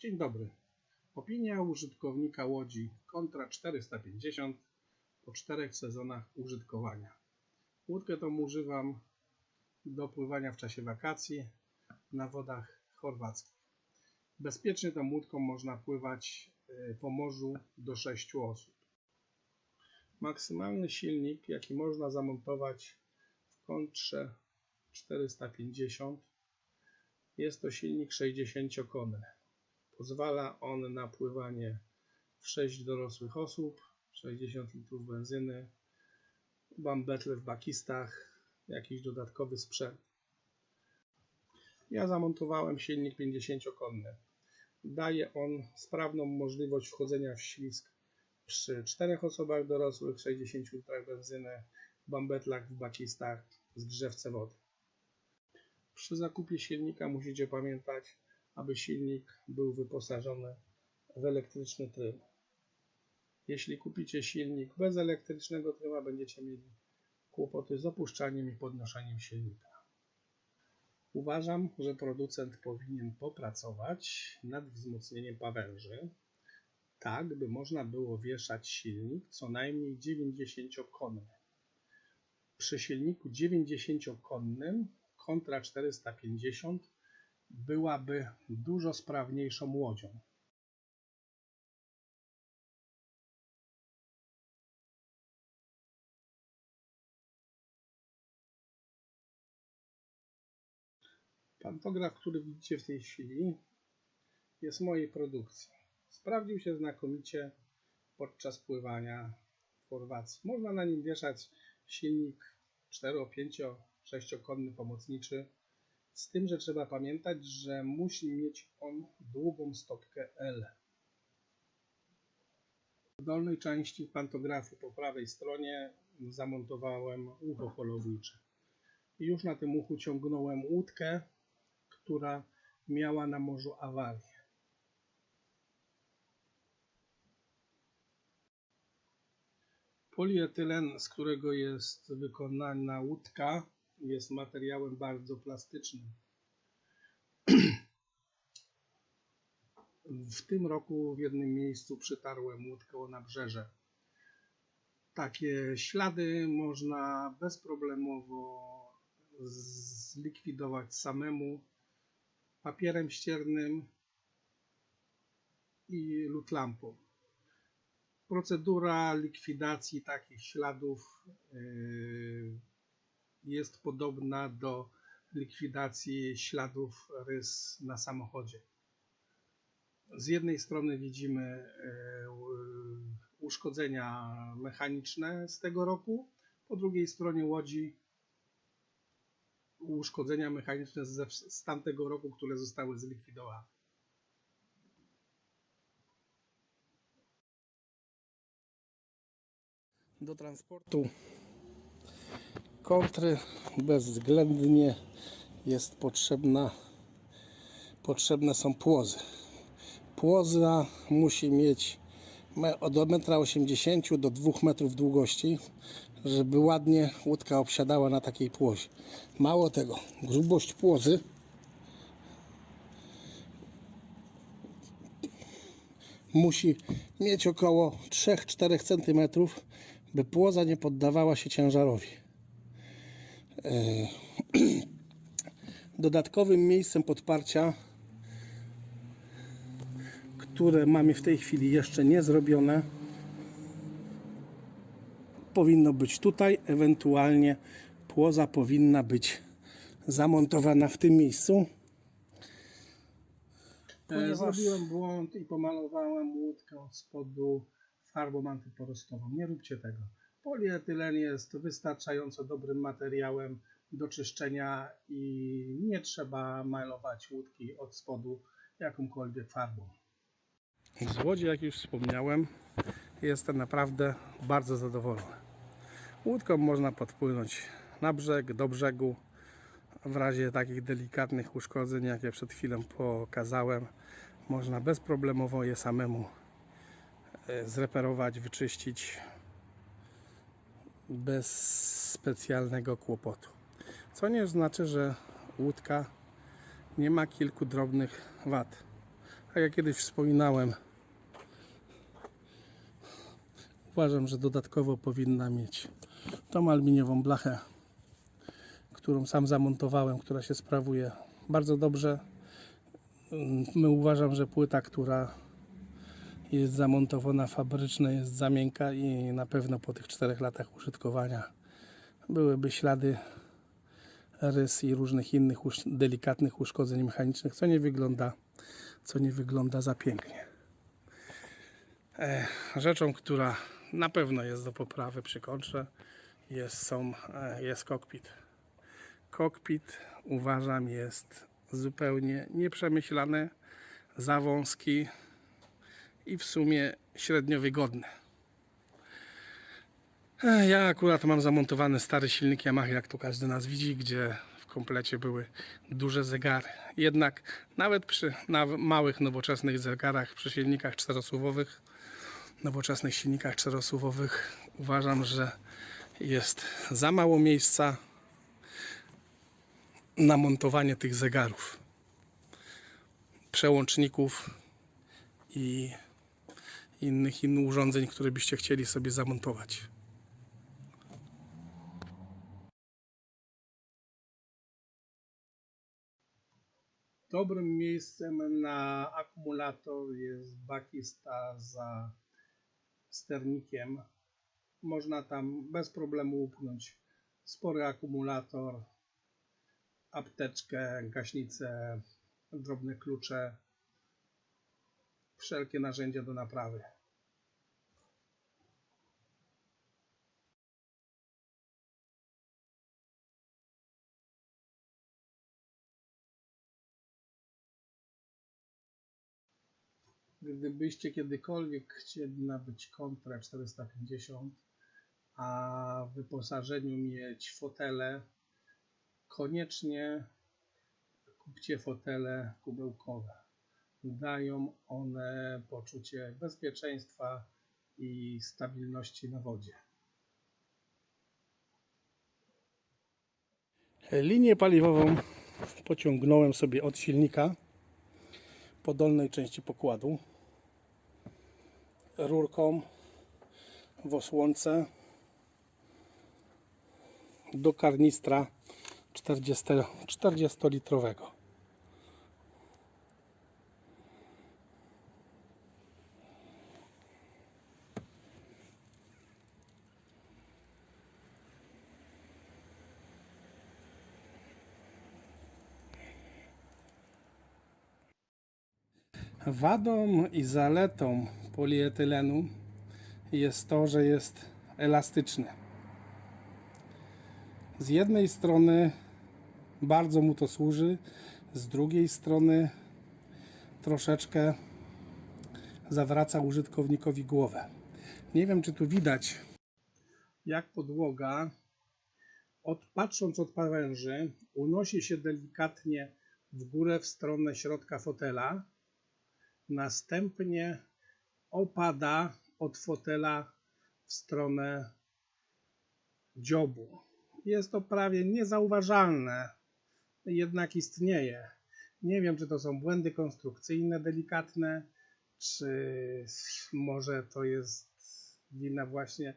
Dzień dobry. Opinia użytkownika Łodzi kontra 450 po czterech sezonach użytkowania. Łódkę tą używam do pływania w czasie wakacji na wodach chorwackich. Bezpiecznie tą łódką można pływać y, po morzu do 6 osób. Maksymalny silnik, jaki można zamontować w kontrze 450 jest to silnik 60-konny. Pozwala on na pływanie w 6 dorosłych osób, 60 litrów benzyny, bambetle w bakistach, jakiś dodatkowy sprzęt. Ja zamontowałem silnik 50-konny. Daje on sprawną możliwość wchodzenia w ślizg przy 4 osobach dorosłych, 60 litrach benzyny, bambetlach w bakistach, zgrzewce wody. Przy zakupie silnika musicie pamiętać, aby silnik był wyposażony w elektryczny tryb. Jeśli kupicie silnik bez elektrycznego tryba, będziecie mieli kłopoty z opuszczaniem i podnoszeniem silnika. Uważam, że producent powinien popracować nad wzmocnieniem pawęży, tak by można było wieszać silnik co najmniej 90-konny. Przy silniku 90-konnym kontra 450 byłaby dużo sprawniejszą łodzią. Pantograf, który widzicie w tej chwili, jest mojej produkcji. Sprawdził się znakomicie podczas pływania w Chorwacji. Można na nim wieszać silnik 4, 5, 6-konny pomocniczy, z tym, że trzeba pamiętać, że musi mieć on długą stopkę L. W dolnej części pantografu po prawej stronie zamontowałem ucho holownicze. I już na tym uchu ciągnąłem łódkę, która miała na morzu awarię. Polietylen, z którego jest wykonana łódka, jest materiałem bardzo plastycznym. W tym roku w jednym miejscu przytarłem łódkę o nabrzeże. Takie ślady można bezproblemowo zlikwidować samemu papierem ściernym i lutlampą. Procedura likwidacji takich śladów yy, jest podobna do likwidacji śladów rys na samochodzie. Z jednej strony widzimy e, uszkodzenia mechaniczne z tego roku, po drugiej stronie łodzi uszkodzenia mechaniczne z tamtego roku, które zostały zlikwidowane. Do transportu kontry bezwzględnie jest potrzebna potrzebne są płozy. Płoza musi mieć od 1,80 m do 2 metrów długości, żeby ładnie łódka obsiadała na takiej płozie. Mało tego, grubość płozy musi mieć około 3-4 cm, by płoza nie poddawała się ciężarowi. Dodatkowym miejscem podparcia, które mamy w tej chwili jeszcze nie zrobione, powinno być tutaj, ewentualnie płoza powinna być zamontowana w tym miejscu. Ponieważ- Zrobiłem błąd i pomalowałem łódkę od spodu farbą antyporostową. Nie róbcie tego. Polietylen jest wystarczająco dobrym materiałem do czyszczenia i nie trzeba malować łódki od spodu jakąkolwiek farbą. Z Łodzi, jak już wspomniałem, jestem naprawdę bardzo zadowolony. Łódką można podpłynąć na brzeg, do brzegu. W razie takich delikatnych uszkodzeń, jakie przed chwilą pokazałem, można bezproblemowo je samemu e, zreperować, wyczyścić bez specjalnego kłopotu. Co nie znaczy, że łódka nie ma kilku drobnych wad. Tak jak kiedyś wspominałem, uważam, że dodatkowo powinna mieć tą aluminiową blachę, którą sam zamontowałem, która się sprawuje bardzo dobrze. Mm, My uważam, że płyta, która jest zamontowana fabrycznie, jest za i na pewno po tych 4 latach użytkowania byłyby ślady rys i różnych innych delikatnych uszkodzeń mechanicznych, co nie wygląda, co nie wygląda za pięknie. E, rzeczą, która na pewno jest do poprawy przy kontrze, jest, są, e, jest kokpit. Kokpit uważam jest zupełnie nieprzemyślany, za wąski i w sumie średnio wygodny. E, Ja akurat mam zamontowany stary silnik Yamaha, jak tu każdy nas widzi, gdzie w komplecie były duże zegary. Jednak nawet przy małych, nowoczesnych zegarach, przy silnikach czterosłowowych, nowoczesnych silnikach czterosłowowych uważam, że jest za mało miejsca na montowanie tych zegarów, przełączników i innych innych urządzeń, które byście chcieli sobie zamontować. Dobrym miejscem na akumulator jest bakista za sternikiem. Można tam bez problemu upchnąć spory akumulator, apteczkę, gaśnicę, drobne klucze, wszelkie narzędzia do naprawy. Gdybyście kiedykolwiek chcieli nabyć kontrę 450, a w wyposażeniu mieć fotele, koniecznie kupcie fotele kubełkowe. Dają one poczucie bezpieczeństwa i stabilności na wodzie. Linię paliwową pociągnąłem sobie od silnika po dolnej części pokładu rurką w osłonce do karnistra 40, Wadą i zaletą polietylenu jest to, że jest elastyczny. Z jednej strony bardzo mu to służy, z drugiej strony troszeczkę zawraca użytkownikowi głowę. Nie wiem, czy tu widać, jak podłoga, od, patrząc od pawęży, unosi się delikatnie w górę w stronę środka fotela, następnie opada od fotela w stronę dziobu. Jest to prawie niezauważalne, jednak istnieje. Nie wiem, czy to są błędy konstrukcyjne delikatne, czy może to jest wina właśnie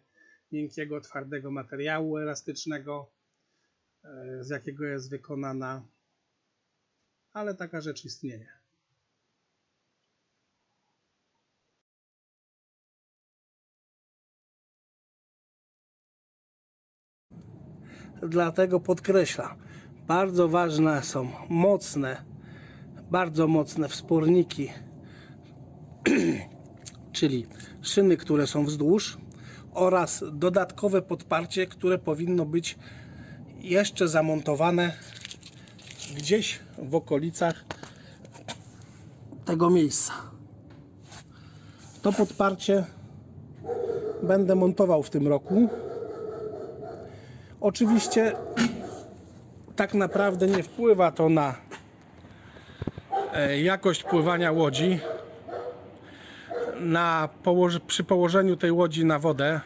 miękkiego, twardego materiału elastycznego, e, z jakiego jest wykonana, ale taka rzecz istnieje. Dlatego podkreślam, bardzo ważne są mocne, bardzo mocne wsporniki, czyli szyny, które są wzdłuż oraz dodatkowe podparcie, które powinno być jeszcze zamontowane gdzieś w okolicach tego miejsca. To podparcie będę montował w tym roku. Oczywiście tak naprawdę nie wpływa to na e, jakość pływania łodzi. Na położ- przy położeniu tej łodzi na wodę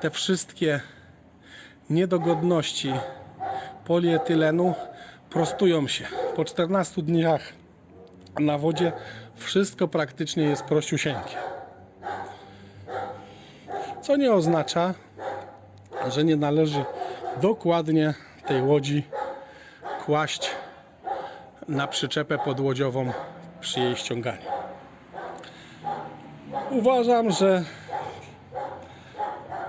te wszystkie niedogodności polietylenu prostują się. Po 14 dniach na wodzie wszystko praktycznie jest prościusieńkie. Co nie oznacza, że nie należy dokładnie tej łodzi kłaść na przyczepę podłodziową przy jej ściąganiu. Uważam, że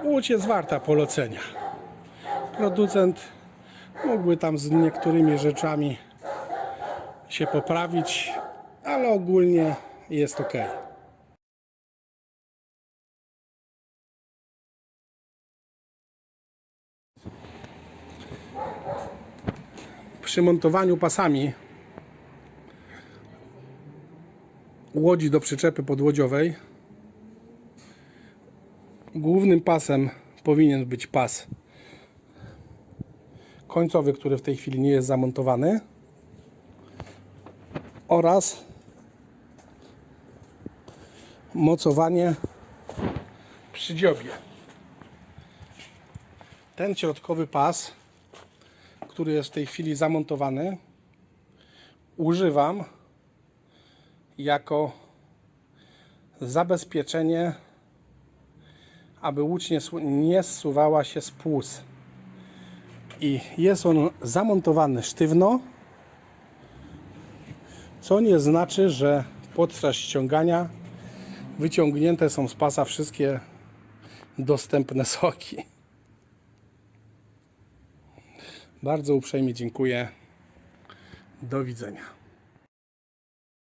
łódź jest warta polecenia. Producent mógłby tam z niektórymi rzeczami się poprawić, ale ogólnie jest ok. Przy montowaniu pasami łodzi do przyczepy podłodziowej głównym pasem powinien być pas końcowy, który w tej chwili nie jest zamontowany oraz mocowanie przy dziobie. Ten środkowy pas, który jest w tej chwili zamontowany, używam jako zabezpieczenie, aby łódź nie, nie zsuwała się z płus. I jest on zamontowany sztywno, co nie znaczy, że podczas ściągania wyciągnięte są z pasa wszystkie dostępne soki. Bardzo uprzejmie dziękuję. Do widzenia.